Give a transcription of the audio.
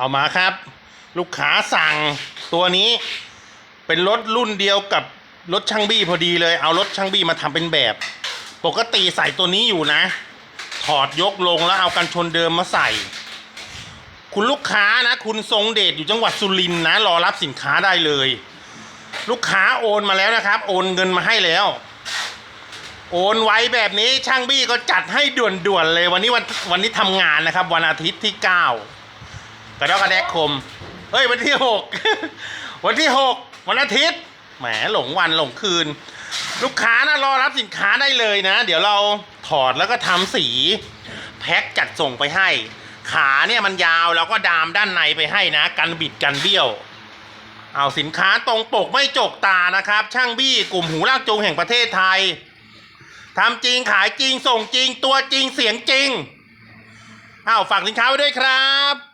เอามาครับ ลูกค้าสั่งตัวนี้เป็นรถรุ่นเดียวกับรถช่างบี้พอดีเลย เอารถช่างบี้มาทำเป็นแบบ ปกติใส่ตัวนี้อยู่นะ ถอดยกลงแล้วเอากันชนเดิมมาใส่ คุณลูกค้านะ คุณทรงเดชอยู่จังหวัดสุรินทร์นะ รอรับสินค้าได้เลย ลูกค้าโอนมาแล้วนะครับ โอนเงินมาให้แล้ว โอนไว้แบบนี้ช่างบี้ก็จัดให้ด่วนๆเลย วันนี้วันวันนี้ทำงานนะครับ วันอาทิตย์ที่9ก ระดอกกระแดกคม เฮ้ย วันที่6วันที่6วันอาทิตย์ แหมหลงวันหลงคืน ลูกค้านะรอรับสินค้าได้เลยนะ เดี๋ยวเราถอดแล้วก็ทำสี แพ็คจัดส่งไปให้ ขาเนี่ยมันยาวเราก็ดามด้านในไปให้นะ กันบิดกันเบี้ยว เอาสินค้าตรงปกไม่จกตานะครับ ช่างบี้กลุ่มหูลากจูงแห่งประเทศไทยทำจริงขายจริงส่งจริงตัวจริงเสียงจริงอ้าวฝากสินค้าไว้ด้วยครับ